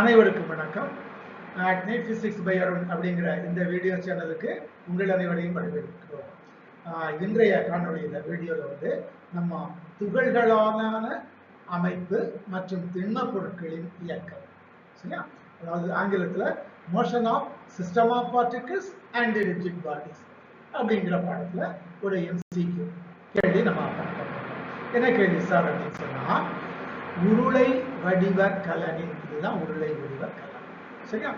அனைவருக்கும் வணக்கம். Night physics by Arun அப்படிங்கிற இந்த வீடியோ சேனலுக்கு உங்கள் அனைவரையும் வரவேற்கிறோம். இன்றைய காணொளியில் வீடியோவில் வந்து நம்ம துகள்களான அமைப்பு மற்றும் திண்ம பொருட்களின் இயக்கம். சரியா? அதாவது ஆங்கிலத்தில் motion of system of particles and rigid bodies அப்படிங்கிற பாடத்தில் ஒரு எம்சிக்கு கேள்வி நம்ம பார்க்க என்ன கேள்வி சார் அப்படின்னு சொன்னால் உருளை வடிவ கலனி இதுதான் உருளை வடிவ கலனி. சரியா?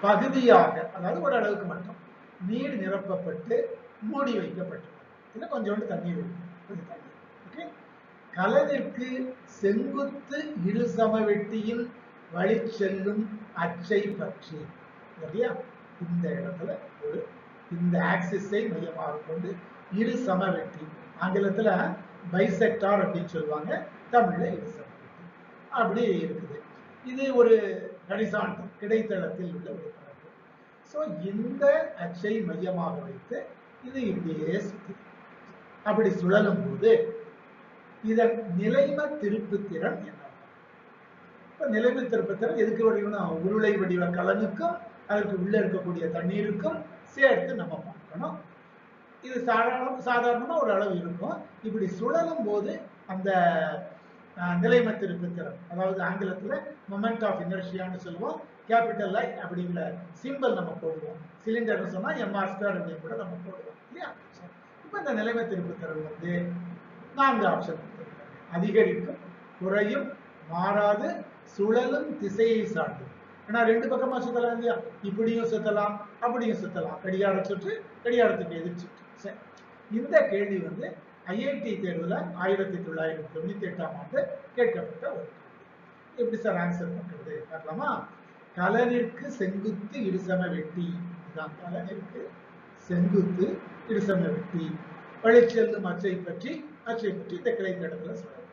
பகுதியாக அதாவது ஒரு அளவுக்கு மட்டும் நீர் நிரப்பப்பட்டு மூடி வைக்கப்பட்டிருக்கும் இன்னும் கொஞ்சோண்டு தண்ணீர் இருக்கும் கொஞ்சம் தண்ணீர் ஓகே கலனிற்கு செங்குத்து இரு சமவெட்டியின் வழி செல்லும் அச்சை பற்றி. சரியா? இந்த இடத்துல ஒரு இந்த ஆக்சிஸை மையமாக கொண்டு இரு சமவெட்டி. ஆங்கிலத்தில் பைசெக்டார் அப்படின்னு சொல்லுவாங்க. தமிழில் இரு சமவெட்டி. அப்படி இருக்குது. இது ஒரு ஹரிசாண்டல் கிடைத்தளத்தில் உள்ள ஒரு பரப்பு. ஸோ இந்த அச்சை மையமாக வைத்து இது இப்படியே சுத்தி. அப்படி சுழலும் போது இதன் நிலைம திருப்புத்திறன் என்ன? இப்போ நிலைமை திருப்பத்திறன் எதுக்கு வடிவம்னா உருளை வடிவ கலனுக்கும் அதற்கு உள்ள இருக்கக்கூடிய தண்ணீருக்கும் சேர்த்து நம்ம பார்க்கணும். இது சாதாரண சாதாரணமா ஒரு அளவு இருக்கும். இப்படி சுழலும் போது அந்த அஹ், திருப்புத்திறன் அதாவது ஆங்கிலத்துல மொமெண்ட் ஆஃப் இனர்ஷியான்னு சொல்லுவோம். கேபிட்டல் ஐ அப்படிங்கிற சிம்பிள் நம்ம போடுவோம். சிலிண்டர்னு சொன்னா எம்ஆர் ஸ்கொயர் அப்படின்னு கூட நம்ம போடுவோம். இல்லையா? இப்போ இந்த நிலைமை திருப்புத்திறன் வந்து நான்கு ஆப்ஷன் அதிகரிக்கும் குறையும் மாறாது சுழலும் திசையை சார்ந்து ஏன்னா ரெண்டு பக்கமா சுத்தலாம் இல்லையா? இப்படியும் சுத்தலாம் அப்படியும் சுத்தலாம். கடிகார சுற்று கடிகாரத்துக்கு எதிர் சரி. இந்த கேள்வி வந்து ஐஐடி தேர்வுல ஆயிரத்தி தொள்ளாயிரத்தி தொண்ணூத்தி எட்டாம் ஆண்டு கேட்கப்பட்ட ஒரு கேள்வி. எப்படி சார் ஆன்சர் பண்றது? பார்க்கலாமா? கலனிற்கு செங்குத்து இருசம வெட்டி. இதுதான் கலனிற்கு செங்குத்து இருசம வெட்டி. வழிச்செல்லும் அச்சை பற்றி அச்சை பற்றி இந்த கிடைத்த சுழலும்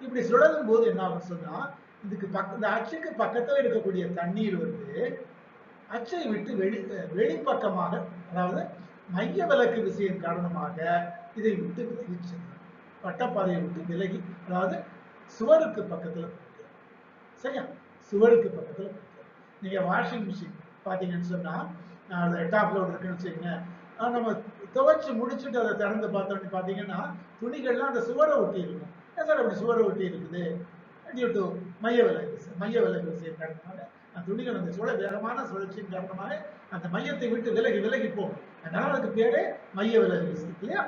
இப்படி சுழலும் போது என்ன ஆகும் சொன்னா இதுக்கு பக்க இந்த அச்சுக்கு பக்கத்துல இருக்கக்கூடிய தண்ணீர் வந்து அச்சை விட்டு வெளி வெளிப்பக்கமாக அதாவது மைய விலக்கு விசையின் காரணமாக இதை விட்டு விலகி செல்லும். வட்டப்பாதையை விட்டு விலகி அதாவது சுவருக்கு பக்கத்துல சரியா? சுவருக்கு பக்கத்துல நீங்க வாஷிங் மிஷின் பாத்தீங்கன்னு சொன்னா அது டாப் லோட் இருக்குன்னு வச்சுக்கோங்க நம்ம துவைச்சு முடிச்சுட்டு அதை திறந்து பார்த்தோம்னு பாத்தீங்கன்னா துணிகள்லாம் அந்த சுவரை ஒட்டி இருக்கும். ஏன் சார் அப்படி சுவரை ஒட்டி இருக்குது? டியூ டு மைய விலகு மைய விலகு விசையின் காரணமாக அந்த துணிகள் அந்த சுழல் வேகமான சுழற்சியின் காரணமாக அந்த மையத்தை விட்டு விலகி விலகி போகும். அதனால அதுக்கு பேரே மைய விலகு இல்லையா?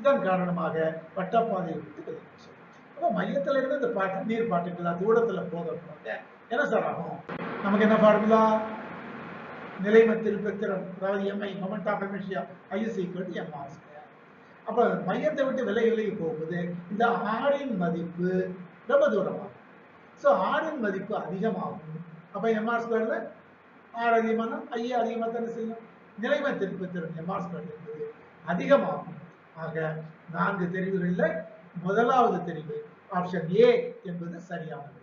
இதன் காரணமாக வட்டப்பாதையை விட்டு விலகி செல்லும். அப்போ மையத்துல இருந்து இந்த பாட்டு நீர் பாட்டுகளா தூரத்துல போக என்ன சார் ஆகும்? நமக்கு என்ன ஃபார்முலா நிலைம திருப்பத்திரம் அதாவது MI moment of inertia I is equal to M R அப்ப மையத்தை விட்டு விலகி விலகி போகும்போது இந்த ஆரின் மதிப்பு ரொம்ப தூரமாகும். ஸோ ஆரின் மதிப்பு அதிகமாகும். அப்ப எம்ஆர் ஸ்கொயர்ல ஆர் அதிகமான ஐயா அதிகமாக தானே செய்யும்? நிலைமை திருப்பத்திறன் எம்ஆர் ஸ்கொயர் என்பது அதிகமாகும். ஆக நான்கு தெரிவுகளில் முதலாவது தெரிவு ஆப்ஷன் ஏ என்பது சரியானது.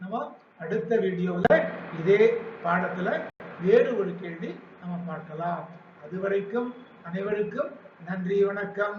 நம்ம அடுத்த வீடியோவில் இதே பாடத்துல வேறு ஒரு கேள்வி நம்ம பார்க்கலாம். அதுவரைக்கும் அனைவருக்கும் நன்றி வணக்கம்.